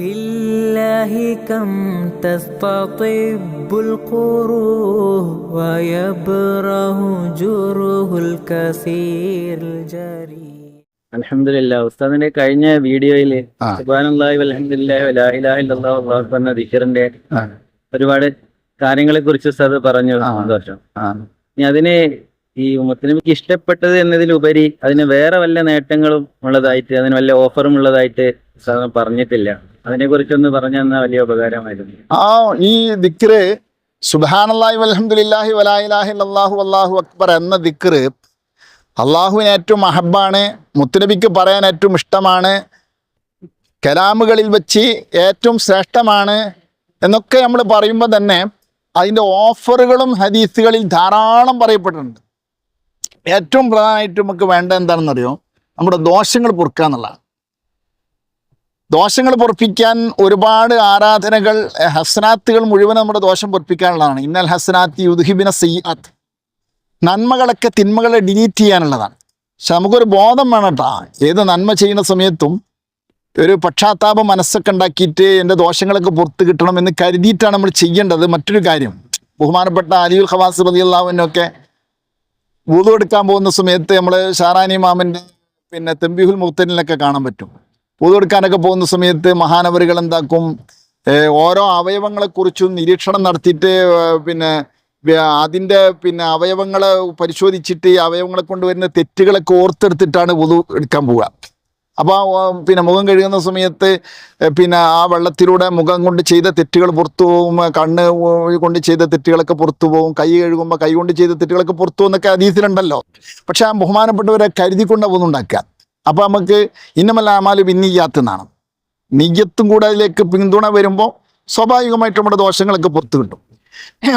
وبالله كم تستطب القروه ويبره جره الكثير الجري അലഹമില്ല ഉസ്താദിന്റെ കഴിഞ്ഞ വീഡിയോയില് ആ. സുബാനുല്ലാഹി അലഹമില്ലാഹി വലാ ഇലാഹ ഇല്ലല്ലാഹു അല്ലാഹു അക്ബർ എന്ന ദിക്കറിന്റെ ആ, ഒരുപാട് കാര്യങ്ങളെ കുറിച്ച് ഉസ്താദ് പറഞ്ഞു ആ. സന്തോഷം ആ. ഇനി അതിന് ഈ മുസ്ലിമിക്ക് ഇഷ്ടപ്പെട്ടത് എന്നതിലുപരി അതിന് വേറെ വല്ല നേട്ടങ്ങളും ഉള്ളതായിട്ട് അതിന് വല്ല ഓഫറും ഉള്ളതായിട്ട് ഉസ്താദ് പറഞ്ഞിട്ടില്ല. അതിനെ കുറിച്ചൊന്ന് പറഞ്ഞു വലിയ ഉപകാരമായിരുന്നു. ആ ഈ ദിക്റ് സുബാനല്ലാഹി വൽഹംദുലില്ലാഹി വലാ ഇലാഹ ഇല്ലല്ലാഹു അല്ലാഹു അക്ബർ എന്ന ദിക്റ് അള്ളാഹുവിന് ഏറ്റവും അഹബാണ് മുത്തുനബിക്ക് പറയാൻ ഏറ്റവും ഇഷ്ടമാണ് കലാമുകളിൽ വെച്ച് ഏറ്റവും ശ്രേഷ്ഠമാണ് എന്നൊക്കെ നമ്മൾ പറയുമ്പോൾ തന്നെ അതിന്റെ ഓഫറുകളും ഹദീസുകളിൽ ധാരാളം പറയപ്പെട്ടിട്ടുണ്ട്. ഏറ്റവും പ്രധാനമായിട്ട് നമുക്ക് വേണ്ട എന്താണെന്നറിയോ? നമ്മുടെ ദോഷങ്ങൾ പൊറുക്കുക എന്നുള്ളതാണ്. ദോഷങ്ങൾ പൊറപ്പിക്കാൻ ഒരുപാട് ആരാധനകൾ ഹസ്നാത്തുകൾ മുഴുവൻ നമ്മുടെ ദോഷം പൊറപ്പിക്കാനുള്ളതാണ്. ഇന്നൽ ഹസ്നാത്തി യുദ്ഹിബിന സയ്യാത്ത് നന്മകളൊക്കെ തിന്മകളെ ഡിലീറ്റ് ചെയ്യാനുള്ളതാണ്. പക്ഷെ നമുക്കൊരു ബോധം വേണം കേട്ടോ ഏത് നന്മ ചെയ്യുന്ന സമയത്തും ഒരു പക്ഷാത്താപ മനസ്സൊക്കെ ഉണ്ടാക്കിയിട്ട് എന്റെ ദോഷങ്ങളൊക്കെ പുറത്ത് കിട്ടണം എന്ന് കരുതിയിട്ടാണ് നമ്മൾ ചെയ്യേണ്ടത്. മറ്റൊരു കാര്യം ബഹുമാനപ്പെട്ട അലിയുൽ ഖവാസ് റലിയുള്ളവനൊക്കെ വൂതു എടുക്കാൻ പോകുന്ന സമയത്ത് നമ്മൾ ഷാറാനി മാമന്റെ പിന്നെ തെമ്പിഹുൽ മുത്തനിലൊക്കെ കാണാൻ പറ്റും. വൂതു എടുക്കാനൊക്കെ പോകുന്ന സമയത്ത് മഹാനവരുകൾ എന്താക്കും? ഓരോ അവയവങ്ങളെക്കുറിച്ചും നിരീക്ഷണം നടത്തിയിട്ട് പിന്നെ അതിന്റെ പിന്നെ അവയവങ്ങളെ പരിശോധിച്ചിട്ട് അവയവങ്ങളെ കൊണ്ടുവരുന്ന തെറ്റുകളൊക്കെ ഓർത്തെടുത്തിട്ടാണ് പൊതു എടുക്കാൻ പോവുക. അപ്പോൾ പിന്നെ മുഖം കഴുകുന്ന സമയത്ത് പിന്നെ ആ വെള്ളത്തിലൂടെ മുഖം കൊണ്ട് ചെയ്ത തെറ്റുകൾ പുറത്തു പോകും കണ്ണ് കൊണ്ട് ചെയ്ത തെറ്റുകളൊക്കെ പുറത്തു പോകും കൈ കഴുകുമ്പോൾ കൈ കൊണ്ട് ചെയ്ത തെറ്റുകളൊക്കെ പുറത്തു പോകുന്നൊക്കെ അതീതിലുണ്ടല്ലോ പക്ഷെ ആ ബഹുമാനപ്പെട്ടവരെ കരുതിക്കൊണ്ടാണ് പോകുന്നുണ്ടാക്കുക അപ്പോൾ നമുക്ക് ഇന്നമല്ല അമാൽ പിന്നിയ്യാത്തെന്നാണ് നെയ്യത്തും കൂടെ അതിലേക്ക് പിന്തുണ വരുമ്പോൾ സ്വാഭാവികമായിട്ട് നമ്മുടെ ദോഷങ്ങളൊക്കെ പുറത്തു കിട്ടും.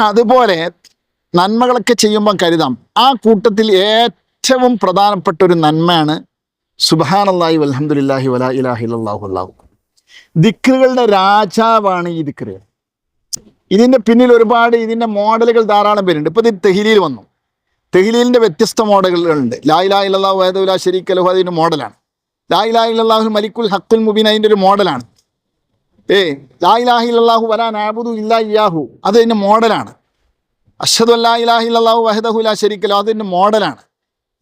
അതുപോലെ നന്മകളൊക്കെ ചെയ്യുമ്പോൾ കരുതാം. ആ കൂട്ടത്തിൽ ഏറ്റവും പ്രധാനപ്പെട്ട ഒരു നന്മയാണ് സുബാനല്ലാഹി അലഹമുല്ലാഹി വല ഇലാഹി ഇല്ലല്ലാഹു അല്ലാഹു. ദിക്റുകളുടെ രാജാവാണ് ഈ ദിക്കറുകൾ ഇതിന്റെ പിന്നിൽ ഒരുപാട് ഇതിന്റെ മോഡലുകൾ ധാരാളം പേരുണ്ട്. ഇപ്പോൾ ഇത് തെഹിലിയിൽ വന്നു. തെഹിലീലിന്റെ വ്യത്യസ്ത മോഡലുകളുണ്ട് ലാ ഇലാഹ ഇല്ലല്ലാഹു വഹദഹു ഷെരീഖ് ശരീക ലഹു അതിന്റെ മോഡലാണ് ലാ ഇലാഹ ഇല്ലല്ലാഹു മലിക്കുൽ ഹക്കുൽ മുബീൻ അതിന്റെ ഒരു മോഡലാണ് ഏ ലാ ഇലാഹ ഇല്ലല്ലാഹു വലാ നഅബുദു ഇല്ലാ ഇയാഹു അത് അതിന്റെ മോഡലാണ് അഷ്ഹദു അല്ലാ ഇലാഹ വഹദഹു ലാ ശരീക ലഹു അതിന്റെ മോഡലാണ്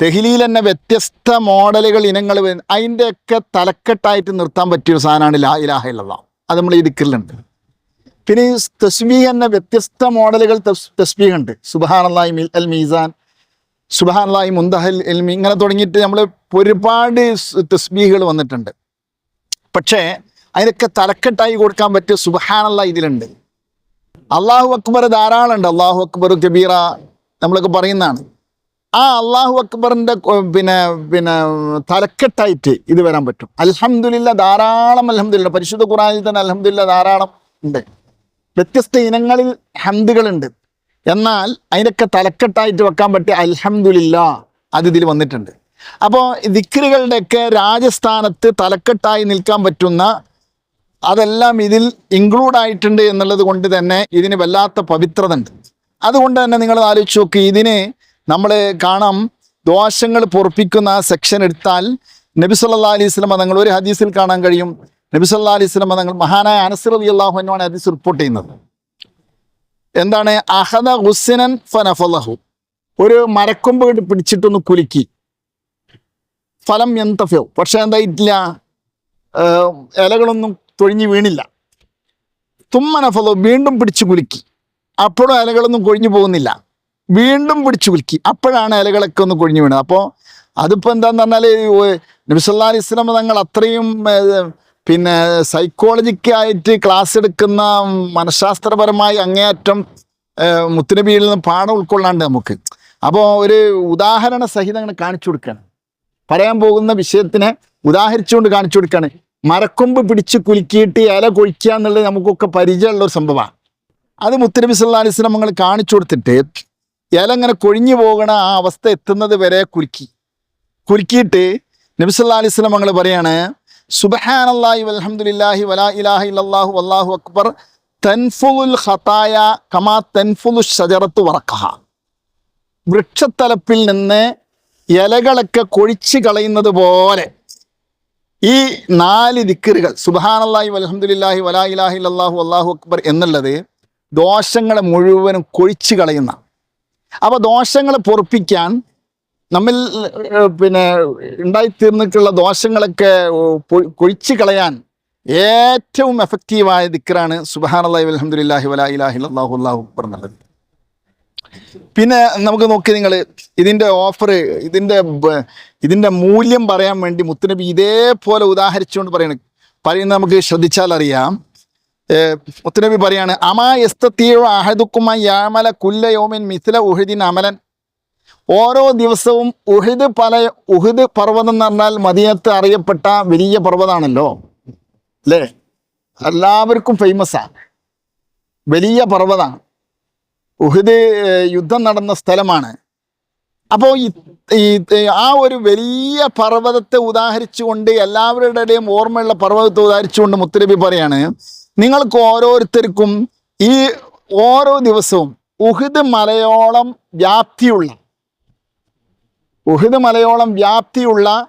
തെഹ്ലീൽ തന്നെ വ്യത്യസ്ത മോഡലുകൾ ഇനങ്ങൾ അതിന്റെയൊക്കെ തലക്കെട്ടായിട്ട് നിർത്താൻ പറ്റിയ ഒരു സാധനമാണ് ലാ ഇലാഹ ഇല്ലല്ലാഹു. അത് നമ്മൾ ഈ ദിക്കറിലുണ്ട് പിന്നെ ഈ തസ്ബീഹ് എന്ന വ്യത്യസ്ത മോഡലുകൾ തസ്ബീഹ് ഉണ്ട്. സുബാൻ അള്ളാഹി അൽ മീസാൻ സുബഹാനല്ലാഹി മുന്തഹൽ എൽമി ഇങ്ങനെ തുടങ്ങിയിട്ട് നമ്മൾ ഒരുപാട് തസ്ബീഹുകൾ വന്നിട്ടുണ്ട്. പക്ഷേ അതിനൊക്കെ തലക്കെട്ടായി കൊടുക്കാൻ പറ്റിയ സുബഹാനല്ല ഇതിലുണ്ട്. അള്ളാഹു അക്ബർ ധാരാളം ഉണ്ട് അള്ളാഹു അക്ബർ കബീറ നമ്മളൊക്കെ പറയുന്നതാണ്. ആ അള്ളാഹു അക്ബറിന്റെ പിന്നെ പിന്നെ തലക്കെട്ടായിട്ട് ഇത് വരാൻ പറ്റും. അലഹമുല്ല ധാരാളം അലഹമില്ല പരിശുദ്ധ ഖുറാനിൽ തന്നെ അലഹമില്ല ധാരാളം ഉണ്ട്. വ്യത്യസ്ത ഇനങ്ങളിൽ ഹംദുകളുണ്ട്. എന്നാൽ അതിനൊക്കെ തലക്കെട്ടായിട്ട് വെക്കാൻ പറ്റിയ അൽഹമുല്ല അത് ഇതിൽ വന്നിട്ടുണ്ട്. അപ്പോൾ ദിക്കറുകളുടെയൊക്കെ രാജസ്ഥാനത്ത് തലക്കെട്ടായി നിൽക്കാൻ പറ്റുന്ന അതെല്ലാം ഇതിൽ ഇൻക്ലൂഡ് ആയിട്ടുണ്ട് എന്നുള്ളത് കൊണ്ട് തന്നെ ഇതിന് വല്ലാത്ത പവിത്രത ഉണ്ട് അതുകൊണ്ട് തന്നെ നിങ്ങൾ ആലോചിച്ച് നോക്ക് ഇതിന് നമ്മൾ കാണാം ദോഷങ്ങൾ പൊറപ്പിക്കുന്ന സെക്ഷൻ എടുത്താൽ നബി സല്ലാ അലൈഹി സ്വലം തങ്ങൾ ഒരു ഹദീസിൽ കാണാൻ കഴിയും. നബി സല്ലാ അലൈഹി സ്വലം തങ്ങൾ മഹാനായ അനസർ അലി അള്ളാഹു എന്നാണ് ഹദീസ് റിപ്പോർട്ട് ചെയ്യുന്നത്. എന്താണ്? അഹദ ഹുസിനൻ ഫനഫലഹു. ഒരു മരക്കൊമ്പ് പിടിച്ചിട്ടൊന്ന് കുലുക്കി. ഫലം എന്തഫോ പക്ഷെ എന്തായിട്ടില്ല. ഇലകളൊന്നും തൊഴിഞ്ഞു വീണില്ല. തുമ്മനഫലോ വീണ്ടും പിടിച്ചു കുലുക്കി. അപ്പോഴും ഇലകളൊന്നും കൊഴിഞ്ഞു പോകുന്നില്ല. വീണ്ടും പിടിച്ചു കുലുക്കി. അപ്പോഴാണ് ഇലകളൊക്കെ ഒന്ന് കൊഴിഞ്ഞു വീണത്. അപ്പോൾ അതിപ്പോൾ എന്താന്ന് പറഞ്ഞാൽ നബിസല്ലാ അലൈഹി സ്വലം തങ്ങൾ അത്രയും പിന്നെ സൈക്കോളജിക്കായിട്ട് ക്ലാസ് എടുക്കുന്ന മനഃശാസ്ത്രപരമായി അങ്ങേയറ്റം മുത്തുനബിയിൽ നിന്ന് പാഠം ഉൾക്കൊള്ളാണ്ട് നമുക്ക്. അപ്പോൾ ഒരു ഉദാഹരണ സഹിതം അങ്ങനെ കാണിച്ചു കൊടുക്കുകയാണ് പറയാൻ പോകുന്ന വിഷയത്തിനെ ഉദാഹരിച്ചുകൊണ്ട് കാണിച്ചു കൊടുക്കുകയാണ് മരക്കൊമ്പ് പിടിച്ച് കുലുക്കിയിട്ട് ഇല കൊഴിക്കുക എന്നുള്ളത് നമുക്കൊക്കെ പരിചയമുള്ള ഒരു സംഭവമാണ്. അത് മുത്തനബി സല്ലാ അലൈഹി സ്വലം നമ്മൾ കാണിച്ചു കൊടുത്തിട്ട് ഇല ഇങ്ങനെ കൊഴിഞ്ഞു പോകണ ആ അവസ്ഥ എത്തുന്നത് വരെ കുലുക്കി. കുലുക്കിയിട്ട് നബി സല്ലാ അലൈഹി സ്വലം ഞങ്ങൾ പറയാണ് സുബഹാനല്ലാഹി വൽഹംദുലില്ലാഹി വലാ ഇലാഹ ഇല്ലല്ലാഹു അള്ളാഹു അക്ബർ തൻഫുൽ ഖതായ കമാ തൻഫുൽ ഷജറത്ത് വറക്കഹ. വൃക്ഷത്തലപ്പിൽ നിന്ന് ഇലകളൊക്കെ കൊഴിച്ച് കളയുന്നത് പോലെ ഈ നാല് ദിക്കറുകൾ സുബഹാനല്ലാഹി വലഹമുല്ലാഹി വലാ ഇലാഹി അല്ലാഹു അള്ളാഹു അക്ബർ എന്നുള്ളത് ദോഷങ്ങളെ മുഴുവനും കൊഴിച്ച് കളയുന്ന. അപ്പോൾ ദോഷങ്ങളെ പൊറപ്പിക്കാൻ നമ്മിൽ പിന്നെ ഉണ്ടായിത്തീർന്നിട്ടുള്ള ദോഷങ്ങളൊക്കെ കൊഴിച്ചു കളയാൻ ഏറ്റവും എഫക്റ്റീവായ ദിക്കറാണ് സുബഹാനല്ലാഹി അലഹമുല്ലാഹി വലാ ഇലാഹി അള്ളാഹു അക്ബർ എന്നുള്ളത്. പിന്നെ നമുക്ക് നോക്കി നിങ്ങൾ ഇതിന്റെ ഓഫർ ഇതിന്റെ ഇതിന്റെ മൂല്യം പറയാൻ വേണ്ടി മുത്തുനബി ഇതേപോലെ ഉദാഹരിച്ചുകൊണ്ട് പറയണ. പറയുന്നത് നമുക്ക് ശ്രദ്ധിച്ചാൽ അറിയാം. മുത്തുനബി പറയാണ് അമാ എസ്തീയോ അഹദുക്കുമായി യാമല കുല്ല യോമിൻ മിഥില ഉഹദിൻ അമലൻ. ഓരോ ദിവസവും ഉഹിദ് പല ഉഹിദ് പർവതം എന്ന് പറഞ്ഞാൽ മദീനത്ത് അറിയപ്പെട്ട വലിയ പർവതമാണല്ലോ അല്ലേ? എല്ലാവർക്കും ഫേമസാണ് വലിയ പർവതമാണ് ഉഹിദ് യുദ്ധം നടന്ന സ്ഥലമാണ്. അപ്പോൾ ആ ഒരു വലിയ പർവതത്തെ ഉദാഹരിച്ചുകൊണ്ട് എല്ലാവരുടെയും ഓർമ്മയുള്ള പർവതത്തെ ഉദാഹരിച്ചുകൊണ്ട് മുത്തലബി പറയാണ് നിങ്ങൾക്ക് ഓരോരുത്തർക്കും ഈ ഓരോ ദിവസവും ഉഹിദ് മലയോളം വ്യാപ്തിയുള്ള ഉഹിദ് മലയോളം വ്യാപ്തിയുള്ള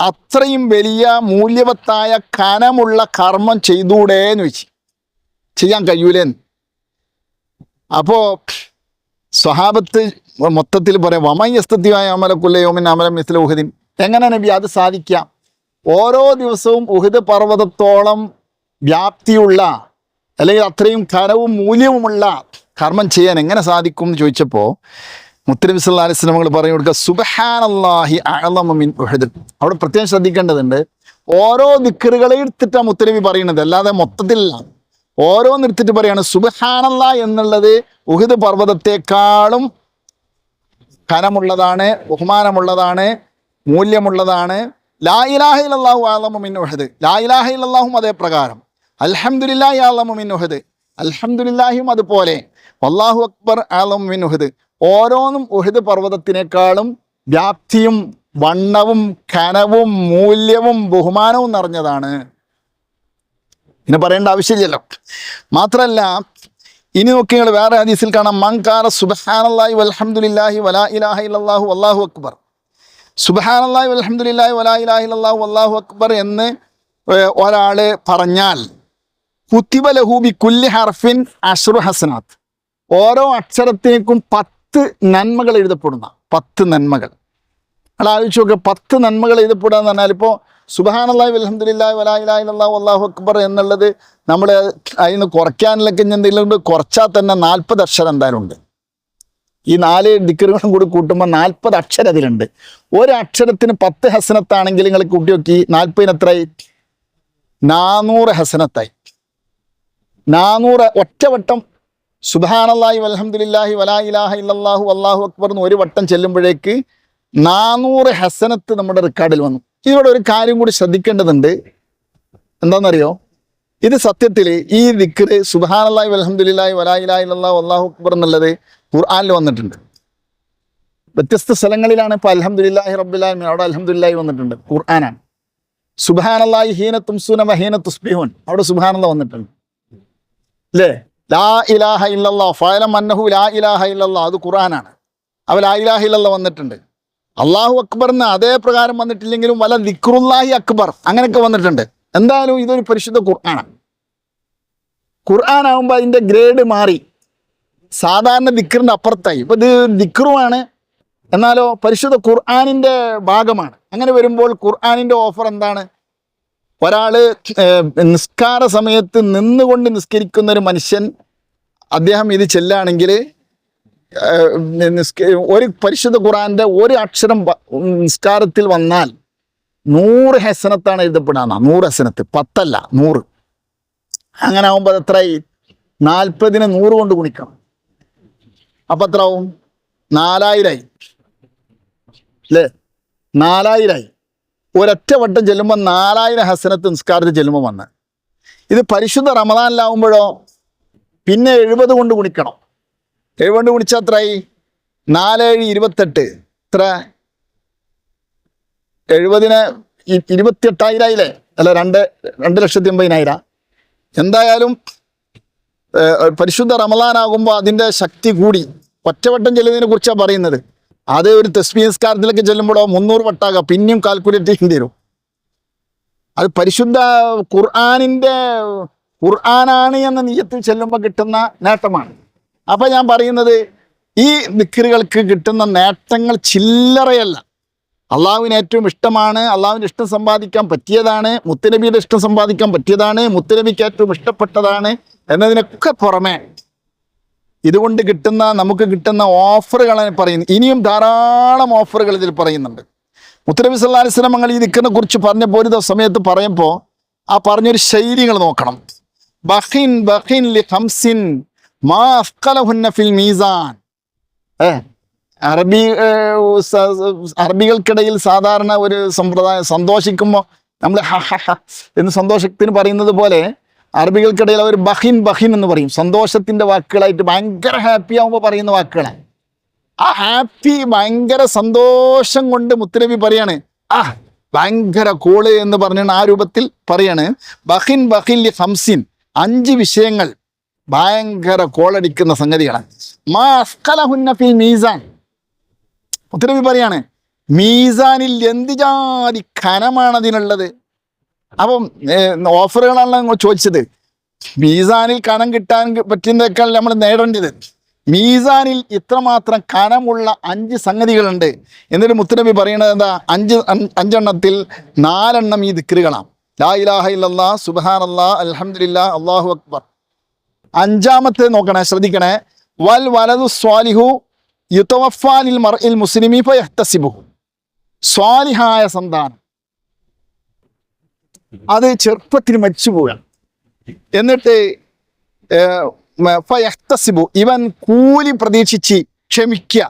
അത്രയും വലിയ മൂല്യവത്തായ കനമുള്ള കർമ്മം ചെയ്തൂടെ എന്ന് വെച്ച്. ചെയ്യാൻ കഴിയൂലേന്ന് അപ്പോൾ സ്വഹാബത്ത് മൊത്തത്തിൽ പറയാം വമയസ്തത്യമായ അമലക്കുല്ലയോമിൻ അമലം മിസ്ല ഉഹദിൻ. എങ്ങനെ നബി അത് സാധിക്കാം? ഓരോ ദിവസവും ഉഹിദ് പർവതത്തോളം വ്യാപ്തിയുള്ള അല്ലെങ്കിൽ അത്രയും കനവും മൂല്യവുമുള്ള കർമ്മം ചെയ്യാൻ എങ്ങനെ സാധിക്കും എന്ന് ചോദിച്ചപ്പോൾ മുത്തനബി സല്ലാ പറഞ്ഞു കൊടുക്കുക സുബഹാനല്ലാഹി അഅലമമിൻ ഉഹദ് അവിടെ പ്രത്യേകം ശ്രദ്ധിക്കേണ്ടതുണ്ട് ഓരോ ദിക്കറുകളെ എടുത്തിട്ടാണ് മുത്തലിബി പറയുന്നത്. അല്ലാതെ മൊത്തത്തിലല്ല നിർത്തിട്ട് പറയാണ് സുബഹാനല്ല എന്നുള്ളത് ഉഹിദ് പർവതത്തെക്കാളും ഖനമുള്ളതാണ് ബഹുമാനമുള്ളതാണ് മൂല്യമുള്ളതാണ്. ലാ ഇലാഹ ഇല്ലല്ലാഹു ആലമു മിൻ ഉഹദ്. ലാ ഇലാഹ ഇല്ലല്ലാഹും അതേ പ്രകാരം. അലഹമുല്ലാഹി ആലമുമിൻ ഉഹദ്. അലഹമുല്ലാഹിയും അതുപോലെ. അള്ളാഹു അക്ബർ ആലമുമിൻ ഉഹദ്. ഓരോന്നും ഉഹദ് പർവതത്തിനേക്കാളും വ്യാപ്തിയും വണ്ണവും ഖനവും മൂല്യവും ബഹുമാനവും നിറഞ്ഞതാണ്. പിന്നെ പറയേണ്ട ആവശ്യമില്ലല്ലോ. മാത്രമല്ല ഇനി നോക്കി നിങ്ങൾ വേറെ ഹദീസിൽ കാണാം മങ്കാല സുബഹാനല്ലാഹി വലഹമുല്ലാഹി വലാ ഇലാഹ ഇല്ലല്ലാഹു അള്ളാഹു അക്ബർ. സുബഹാനല്ലാഹി വലഹമുല്ലാഹി വലാ ഇലാഹ ഇല്ലല്ലാഹു അള്ളാഹു അക്ബർ എന്ന് ഒരാൾ പറഞ്ഞാൽ കുത്തിബ ലഹൂബി കുല്ലി ഹർഫിൻ അഷ്റു ഹസനാത്ത്. ഓരോ അക്ഷരത്തിനും പത്ത് നന്മകൾ എഴുതപ്പെടുന്ന പത്ത് നന്മകൾ. നമ്മൾ ആലോചിച്ച് നോക്കുക പത്ത് നന്മകൾ എഴുതപ്പെടുക എന്ന് പറഞ്ഞാൽ ഇപ്പോൾ സുബഹാനല്ലാഹി അലഹമുല്ലാ വലാഹി അല്ലാഹു അള്ളാഹു അക്ബർ എന്നുള്ളത് നമ്മൾ അതിന് കുറയ്ക്കാനിലൊക്കെ എന്തെങ്കിലും കുറച്ചാൽ തന്നെ നാൽപ്പത് അക്ഷരം എന്തായാലും ഉണ്ട്. ഈ നാല് ദിക്കറുകളും കൂടി കൂട്ടുമ്പോൾ നാൽപ്പത് അക്ഷരം അതിലുണ്ട്. ഒരു അക്ഷരത്തിന് പത്ത് ഹസനത്താണെങ്കിൽ നിങ്ങൾ കൂട്ടി നോക്കി നാൽപ്പതിന് എത്രയായി? നാനൂറ് ഹസനത്തായി. നാനൂറ് ഒറ്റവട്ടം സുബാനല്ലാഹി വലഹമുല്ലാഹി വലാ ഇലാഹ ഇല്ലാഹു അള്ളാഹു അക്ബർ എന്ന് ഒരു വട്ടം ചെല്ലുമ്പോഴേക്ക് നാനൂറ് ഹസനത്ത് നമ്മുടെ റെക്കോർഡിൽ വന്നു. ഇതിലൂടെ ഒരു കാര്യം കൂടി ശ്രദ്ധിക്കേണ്ടതുണ്ട്. എന്താണെന്നറിയോ? ഇത് സത്യത്തിൽ ഈ ദിക്കറ് സുബാനല്ലാഹി വലഹമുല്ലാഹി വലാ ഇലാഹ ഇല്ലല്ലാഹു അള്ളാഹു അക്ബർ എന്നുള്ളത് ഖുർആാനിൽ വന്നിട്ടുണ്ട്. വ്യത്യസ്ത സ്ഥലങ്ങളിലാണ് ഇപ്പോൾ അലഹമുല്ലാഹി റബ്ബുല്ലാഹിൻ അവിടെ അലഹമുല്ലാഹി വന്നിട്ടുണ്ട് ഖുർആനാണ്. സുബാനല്ലാഹി ഹീന തുംസുന വഹീന തുസ്ബിഹുൻ അവിടെ സുബാനല്ല വന്നിട്ടുണ്ട്. അല്ലേ ലാ ഇലാഹ ഇല്ലല്ലാ ഫയലം അന്നഹു ലാ ഇലാഹ ഇല്ലല്ലാ അത് ഖുറാനാണ് അവ ലാ ഇലാഹ ഇല്ലല്ല വന്നിട്ടുണ്ട്. അള്ളാഹു അക്ബറിന് അതേ പ്രകാരം വന്നിട്ടില്ലെങ്കിലും വല ദിക്റുല്ലാഹി അക്ബർ അങ്ങനെയൊക്കെ വന്നിട്ടുണ്ട്. എന്തായാലും ഇതൊരു പരിശുദ്ധ ഖുർആനാണ്. ഖുർആാനാകുമ്പോൾ അതിന്റെ ഗ്രേഡ് മാറി. സാധാരണ ദിക്റിന്റെ അപ്പുറത്തായി. ഇപ്പം ഇത് ദിക്റുമാണ് എന്നാലോ പരിശുദ്ധ ഖുർആാനിന്റെ ഭാഗമാണ്. അങ്ങനെ വരുമ്പോൾ ഖുർആാനിന്റെ ഓഫർ എന്താണ്? ഒരാൾ നിസ്കാര സമയത്ത് നിന്നുകൊണ്ട് നിസ്കരിക്കുന്ന ഒരു മനുഷ്യൻ അദ്ദേഹം ഇത് ചെല്ലുകയാണെങ്കിൽ ഒരു പരിശുദ്ധ ഖുറാന്റെ ഒരു അക്ഷരം നിസ്കാരത്തിൽ വന്നാൽ നൂറ് ഹസനത്താണ് എഴുതപ്പെടാന്ന നൂറ് ഹസനത്ത്. പത്തല്ല നൂറ്. അങ്ങനെ ആവുമ്പോൾ അത് എത്രയായി നാൽപ്പതിന് നൂറ് കൊണ്ട് ഗുണിക്കണം. അപ്പം എത്ര ആവും നാലായിരമായി അല്ലേ നാലായിരമായി ഒരൊറ്റ വട്ടം ചെല്ലുമ്പോൾ നാലായിരം ഹസനത്ത് നിസ്കാരത്തിൽ ചെല്ലുമ്പോൾ വന്ന്. ഇത് പരിശുദ്ധ റമദാനിലാവുമ്പോഴോ? പിന്നെ എഴുപത് കൊണ്ട് ഗുണിക്കണം. എഴുപത് ഗുണിച്ചാൽ എത്രയായി നാലേഴ് ഇരുപത്തെട്ട്. ഇത്ര എഴുപതിന് ഇരുപത്തിയെട്ടായിരായില്ലേ? അല്ല രണ്ട് രണ്ട് ലക്ഷത്തി എൺപതിനായിരം എന്തായാലും പരിശുദ്ധ റമദാനാകുമ്പോൾ അതിന്റെ ശക്തി കൂടി. ഒറ്റവട്ടം ചെല്ലുന്നതിനെ കുറിച്ചാണ് പറയുന്നത്. അത് ഒരു തസ്മീസ്കാരത്തിലൊക്കെ ചെല്ലുമ്പോഴോ മുന്നൂറ് വട്ടാകാം. പിന്നെയും കാൽക്കുലേറ്റ് ചെയ്യേണ്ടി വരും. അത് പരിശുദ്ധ ഖുർആാനിന്റെ ഖുർആനാണ് എന്ന നീയത്തിൽ ചെല്ലുമ്പോൾ കിട്ടുന്ന നേട്ടമാണ്. അപ്പം ഞാൻ പറയുന്നത് ഈ ദിക്കറുകൾക്ക് കിട്ടുന്ന നേട്ടങ്ങൾ ചില്ലറയല്ല. അള്ളാഹുവിന് ഏറ്റവും ഇഷ്ടമാണ് അള്ളാഹുവിന്റെ ഇഷ്ടം സമ്പാദിക്കാൻ പറ്റിയതാണ് മുത്തനബിയുടെ ഇഷ്ടം സമ്പാദിക്കാൻ പറ്റിയതാണ് മുത്തനബിക്ക് ഏറ്റവും ഇഷ്ടപ്പെട്ടതാണ് എന്നതിനൊക്കെ പുറമെ ഇതുകൊണ്ട് കിട്ടുന്ന നമുക്ക് കിട്ടുന്ന ഓഫറുകളാണ് പറയുന്നു. ഇനിയും ധാരാളം ഓഫറുകൾ ഇതിൽ പറയുന്നുണ്ട്. മുത്തനബി സല്ലാ അലൈഹി സ്വലം ഞങ്ങൾ ഈ ദിക്കറിനെ കുറിച്ച് പറഞ്ഞപ്പോൾ ഒരു സമയത്ത് പറയുമ്പോൾ ആ പറഞ്ഞൊരു ശൈലികൾ നോക്കണം. ബഹിൻ ബഹിൻ ലി ഹംസിൻ ഫിൽ മീസാൻ. ഏ? അറബി അറബികൾക്കിടയിൽ സാധാരണ ഒരു സമ്പ്രദായം സന്തോഷിക്കുമ്പോൾ നമ്മൾ എന്ന് സന്തോഷത്തിന് പറയുന്നത് പോലെ അറബികൾക്കിടയിൽ അവർ ബഹിൻ ബഹിൻ എന്ന് പറയും. സന്തോഷത്തിന്റെ വാക്കുകളായിട്ട് ഭയങ്കര ഹാപ്പി ആകുമ്പോൾ പറയുന്ന വാക്കുകളാണ് ആ ഹാപ്പി ഭയങ്കര സന്തോഷം കൊണ്ട് മുത്തനബി പറയാണ്. ആ ഭയങ്കര കോൾ എന്ന് പറഞ്ഞാണ് ആ രൂപത്തിൽ പറയാണ്. ബഹിൻ ബഹിൻ ഹംസിൻ അഞ്ച് വിഷയങ്ങൾ ഭയങ്കര കോളടിക്കുന്ന സംഗതികളാണ് മാ ഫിൽ മീസാൻ. മുത്തനബി പറയാണ് മീസാനിൽ എന്ത് ജാതി ഖനമാണ് അതിനുള്ളത് അപ്പം ഓഫറുകളാണല്ലോ നിങ്ങൾ ചോദിച്ചത്. മീസാനിൽ കനം കിട്ടാൻ പറ്റുന്നതൊക്കെ നമ്മൾ നേടേണ്ടത്. മീസാനിൽ ഇത്രമാത്രം കനമുള്ള അഞ്ച് സംഗതികളുണ്ട്. എന്നിട്ട് മുത്തനബി പറയുന്നത് എന്താ? അഞ്ച് അഞ്ച് അഞ്ചെണ്ണത്തിൽ നാലെണ്ണം ഈ ദിക്കറുകളാണ് ലാ ഇലാഹ ഇല്ലല്ലാ അല്ലാ അലഹമില്ല അള്ളാഹു അക്ബർ. അഞ്ചാമത്തെ നോക്കണേ ശ്രദ്ധിക്കണേ. വൽ വലതു സ്വാലിഹു യുത്തവഫാനിൽ മർഇൽ മുസ്ലിമി സ്വാലിഹായ സന്താനം. അത് ചെറുപ്പത്തിൽ മരിച്ചു പോവുക എന്നിട്ട് ഫയഹ്തസിബു ഇവൻ കൂലി പ്രതീക്ഷിച്ച് ക്ഷമിക്കുക.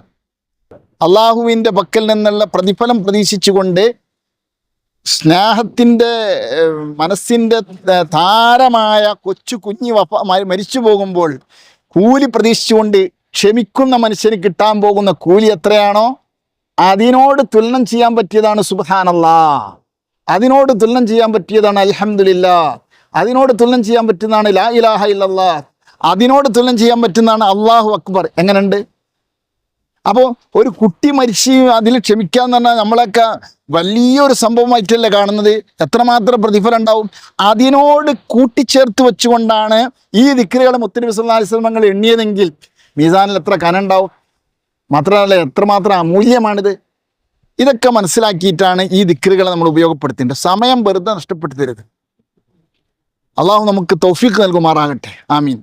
അള്ളാഹുവിന്റെ പക്കൽ നിന്നുള്ള പ്രതിഫലം പ്രതീക്ഷിച്ചുകൊണ്ട് സ്നേഹത്തിന്റെ മനസ്സിന്റെ താരമായ കൊച്ചു കുഞ്ഞ് വഫ മരിച്ചു പോകുമ്പോൾ കൂലി പ്രതീക്ഷിച്ചുകൊണ്ട് ക്ഷമിക്കുന്ന മനുഷ്യന് കിട്ടാൻ പോകുന്ന കൂലി എത്രയാണോ? അതിനോട് തുലനം ചെയ്യാൻ പറ്റിയതാണ് സുബ്ഹാനല്ലാ അതിനോട് തുലനം ചെയ്യാൻ പറ്റിയതാണ് അലഹമില്ല അതിനോട് തുലനം ചെയ്യാൻ പറ്റുന്നതാണ് ലാ ഇലാഹ ഇല്ലല്ലാ. അതിനോട് തുലനം ചെയ്യാൻ പറ്റുന്നതാണ് അള്ളാഹു അക്ബർ. എങ്ങനെയുണ്ട്? അപ്പോൾ ഒരു കുട്ടി മരിച്ച് അതിൽ ക്ഷമിക്കാന്ന് പറഞ്ഞാൽ നമ്മളൊക്കെ വലിയൊരു സംഭവമായിട്ടല്ലേ കാണുന്നത്? എത്രമാത്രം പ്രതിഫലം ഉണ്ടാവും? അതിനോട് കൂട്ടിച്ചേർത്ത് വെച്ചുകൊണ്ടാണ് ഈ ദിക്രുകളെ മുത്തനബി തങ്ങൾ എണ്ണിയതെങ്കിൽ മീസാനിൽ എത്ര കനുണ്ടാവും മാത്രമല്ല എത്രമാത്രം അമൂല്യമാണിത്? ഇതൊക്കെ മനസ്സിലാക്കിയിട്ടാണ് ഈ ദിക്റുകളെ നമ്മൾ ഉപയോഗപ്പെടുത്തേണ്ടത്. സമയം വെറുതെ നഷ്ടപ്പെടുത്തരുത് അള്ളാഹു നമുക്ക് തൗഫീഖ് നൽകുമാറാകട്ടെ. ആമീൻ.